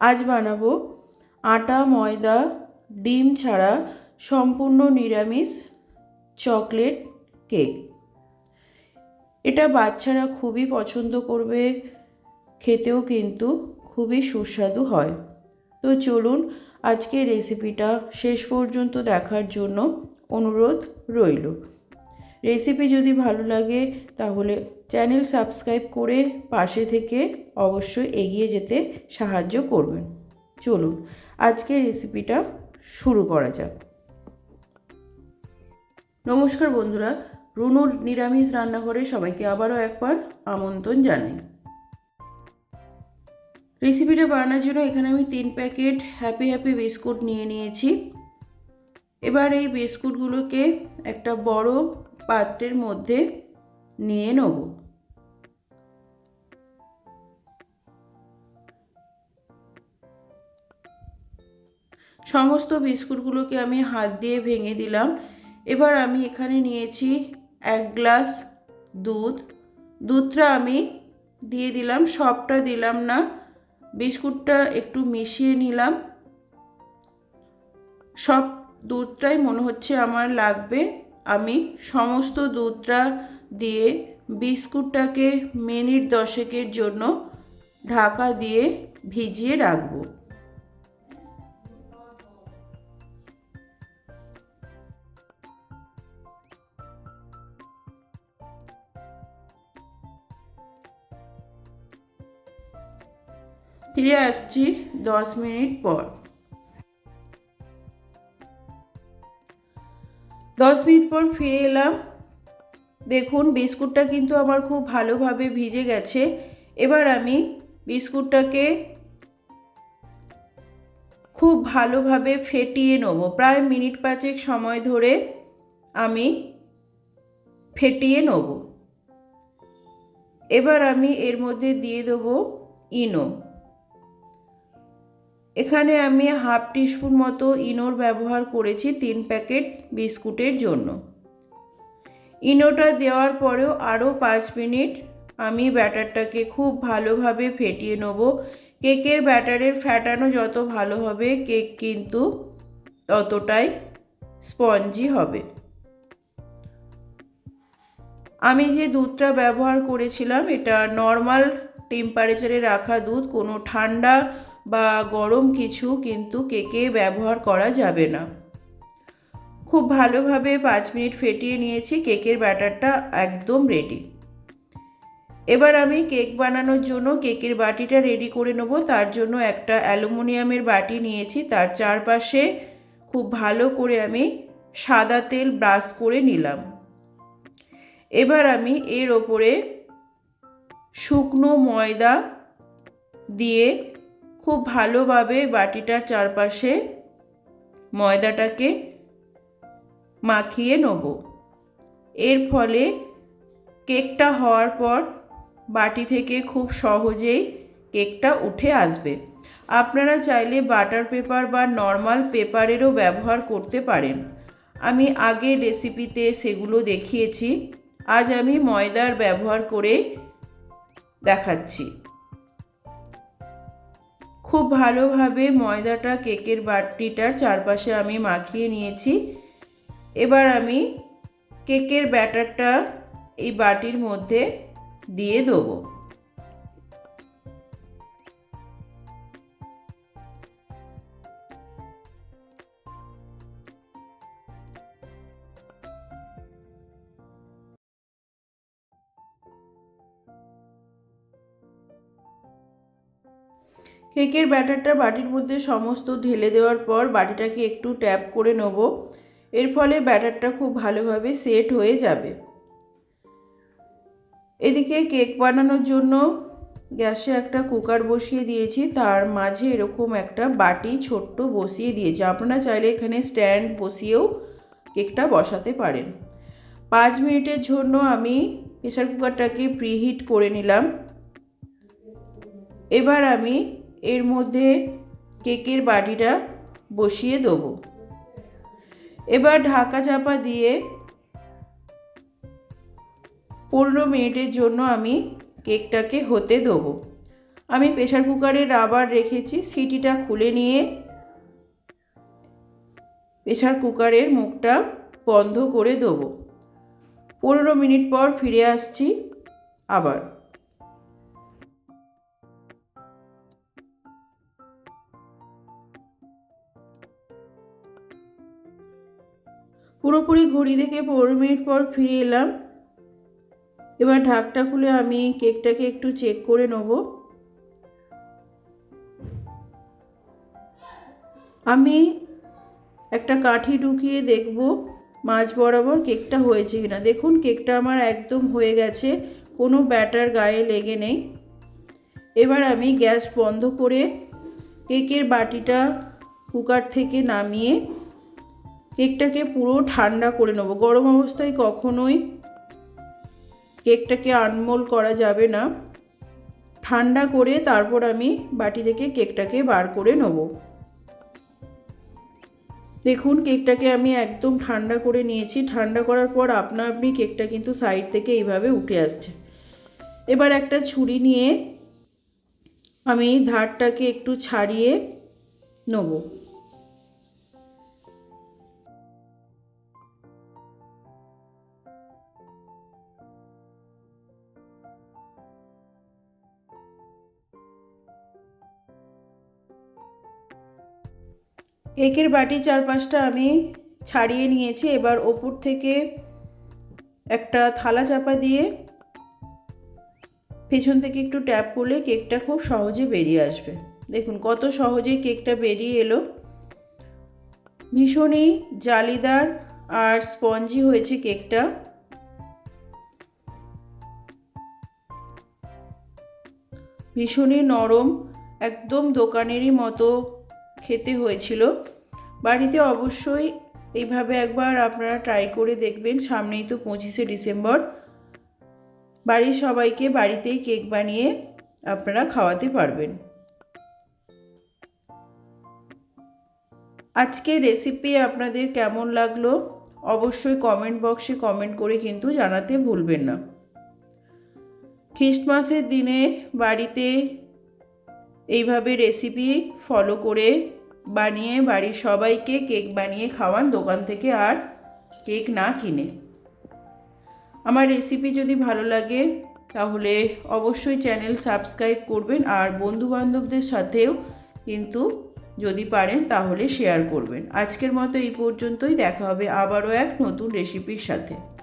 আজ বানাবো আটা, ময়দা, ডিম ছাড়া সম্পূর্ণ নিরামিষ চকলেট কেক। এটা বাচ্চারা খুবই পছন্দ করবে, খেতেও কিন্তু খুবই সুস্বাদু হয়। তো চলুন আজকে রেসিপিটা শেষ পর্যন্ত দেখার জন্য অনুরোধ রইল। রেসিপি যদি ভালো লাগে তাহলে চ্যানেল সাবস্ক্রাইব করে পাশে থেকে অবশ্যই এগিয়ে যেতে সাহায্য করবেন। চলুন, আজকের রেসিপিটা শুরু করা যাক। নমস্কার বন্ধুরা, রুনুর নিরামিষ রান্নাঘরে সবাইকে আবারও একবার আমন্ত্রণ জানাই। রেসিপিটা বানানোর জন্য এখানে আমি তিন প্যাকেট হ্যাপি হ্যাপি বিস্কুট নিয়ে নিয়েছি। এবার এই বিস্কুটগুলোকে একটা বড় পাত্রের মধ্যে নিয়ে নেব। সমস্ত বিস্কুটগুলোকে আমি হাত দিয়ে ভেঙে দিলাম। এবার আমি এখানে নিয়েছি এক গ্লাস দুধ। দুধটা আমি দিয়ে দিলাম, সবটা দিলাম না। বিস্কুটটা একটু মিশিয়ে নিলাম। সব দুধটাই মনে হচ্ছে আমার লাগবে। আমি সমস্ত দুধটা দিয়ে বিস্কুটটাকে মিনিট দশেকের জন্য ঢাকা দিয়ে ভিজিয়ে রাখব। ফিরে আসছি দশ মিনিট পর। দশ মিনিট পর ফিরে এলাম দেখুন, বিস্কুটটা কিন্তু আমার খুব ভালোভাবে ভিজে গেছে। এবার আমি বিস্কুটটাকে খুব ভালোভাবে ফেটিয়ে নেব। প্রায় মিনিট পাঁচেক সময় ধরে আমি ফেটিয়ে নেব। এবার আমি এর মধ্যে দিয়ে দেবো ইনো। এখানে আমি হাফ টিস্পুন মতো ইনোর ব্যবহার করেছি তিন প্যাকেট বিস্কুটের জন্য। ইনোটা দেওয়ার পরেও আরও পাঁচ মিনিট আমি ব্যাটারটাকে খুব ভালোভাবে ফেটিয়ে নেব। কেকের ব্যাটারের ফ্যাটানো যত ভালো হবে, কেক কিন্তু ততটাই স্পঞ্জি হবে। আমি যে দুধটা ব্যবহার করেছিলাম, এটা নর্মাল টেম্পারেচারে রাখা দুধ, কোনো ঠান্ডা বা গরম কিছু কিন্তু কেকে ব্যবহার করা যাবে না। খুব ভালোভাবে পাঁচ মিনিট ফেটিয়ে নিয়েছি, কেকের ব্যাটারটা একদম রেডি এবার আমি কেক বানানোর জন্য কেকের বাটিটা রেডি করে নেব। তার জন্য একটা অ্যালুমিনিয়ামের বাটি নিয়েছি। তার চারপাশে খুব ভালো করে আমি সাদা তেল ব্রাশ করে নিলাম। এবার আমি এর ওপরে শুকনো ময়দা দিয়ে খুব ভালোভাবে বাটিটার চারপাশে ময়দাটাকে মাখিয়ে নেব। এর ফলে কেকটা হওয়ার পর বাটি থেকে খুব সহজেই কেকটা উঠে আসবে। আপনারা চাইলে বাটার পেপার বা নর্মাল পেপারেরও ব্যবহার করতে পারেন। আমি আগের রেসিপিতে সেগুলো দেখিয়েছি। আজ আমি ময়দার ব্যবহার করে দেখাচ্ছি। খুব ভালোভাবে ময়দাটা কেকের বাটিটার চারপাশে আমি মাখিয়ে নিয়েছি। এবার আমি কেকের ব্যাটারটা এই বাটির মধ্যে দিয়ে দেবো। কেকের ব্যাটারটা বাটির মধ্যে সমস্ত ঢেলে দেওয়ার পর বাটিটাকে একটু ট্যাপ করে নেব। এর ফলে ব্যাটারটা খুব ভালোভাবে সেট হয়ে যাবে। এদিকে কেক বানানোর জন্য গ্যাসে একটা কুকার বসিয়ে দিয়েছি। তার মাঝে এরকম একটা বাটি ছোট্ট বসিয়ে দিয়েছি। আপনারা চাইলে এখানে স্ট্যান্ড বসিয়েও কেকটা বসাতে পারেন। পাঁচ মিনিটের জন্য আমি প্রেশার কুকারটাকে প্রিহিট করে নিলাম। এবার আমি এর মধ্যে কেকের বাটিটা বসিয়ে দেবো। এবার ঢাকা চাপা দিয়ে পনেরো মিনিটের জন্য আমি কেকটাকে হতে দেবো। আমি প্রেশার কুকারে রাবার রেখেছি, সিটিটা খুলে নিয়ে প্রেশার কুকারের মুখটা বন্ধ করে দেবো। পনেরো মিনিট পর ফিরে আসছি আবার। পুরোপুরি ঘড়ি দেখে পনেরো মিনিট পর ফিরে এলাম। এবার ঢাকটা খুলে আমি কেকটাকে একটু চেক করে নেব। আমি একটা কাঠি ঢুকিয়ে দেখব মাছ বরাবর কেকটা হয়েছে কিনা। দেখুন, কেকটা আমার একদম হয়ে গেছে, কোনো ব্যাটার গায়ে লেগে নেই। এবার আমি গ্যাস বন্ধ করে কেকের বাটিটা কুকার থেকে নামিয়ে কেকটাকে পুরো ঠান্ডা করে নেব। গরম অবস্থায় কখনোই কেকটাকে আনমোল করা যাবে না। ঠান্ডা করে তারপর আমি বাটি থেকে কেকটাকে বার করে নেব। দেখুন, কেকটাকে আমি একদম ঠান্ডা করে নিয়েছি। ঠান্ডা করার পর আপনা আপনি কেকটা কিন্তু সাইড থেকে এইভাবে উঠে আসছে। এবার একটা ছুরি নিয়ে আমি ধারটাকে একটু ছাড়িয়ে নেব। কেকের বাটির চারপাশটা আমি ছাড়িয়ে নিয়েছি। এবার ওপর থেকে একটা থালা চাপা দিয়ে পেছন থেকে একটু ট্যাপ করলে কেকটা খুব সহজে বেরিয়ে আসবে। দেখুন কত সহজে কেকটা বেরিয়ে এলো। ভীষণই জালিদার আর স্পঞ্জি হয়েছে কেকটা। ভীষণই নরম, একদম দোকানেরই মতো খেতে হয়েছিল। বাড়িতে অবশ্যই এইভাবে একবার আপনারা ট্রাই করে দেখবেন, সামনেই তো পঁচিশে ডিসেম্বর। বাড়ির সবাইকে বাড়িতেই কেক বানিয়ে আপনারা খাওয়াতে পারবেন। আজকে রেসিপি আপনাদের কেমন লাগল অবশ্যই কমেন্ট বক্সে কমেন্ট করে কিন্তু জানাতে ভুলবেন না। খ্রিস্টমাসের দিনে বাড়িতে এইভাবে রেসিপি ফলো করে বানিয়ে বাড়ির সবাইকে কেক বানিয়ে খাওয়ান দোকান থেকে আর কেক না কিনে। আমার রেসিপি যদি ভালো লাগে, তাহলে অবশ্যই চ্যানেল সাবস্ক্রাইব করবেন আর বন্ধুবান্ধবদের সাথেও কিন্তু যদি পারেন, তাহলে শেয়ার করবেন। আজকের মতো এই পর্যন্তই। দেখা হবে আবারও এক নতুন রেসিপির সাথে।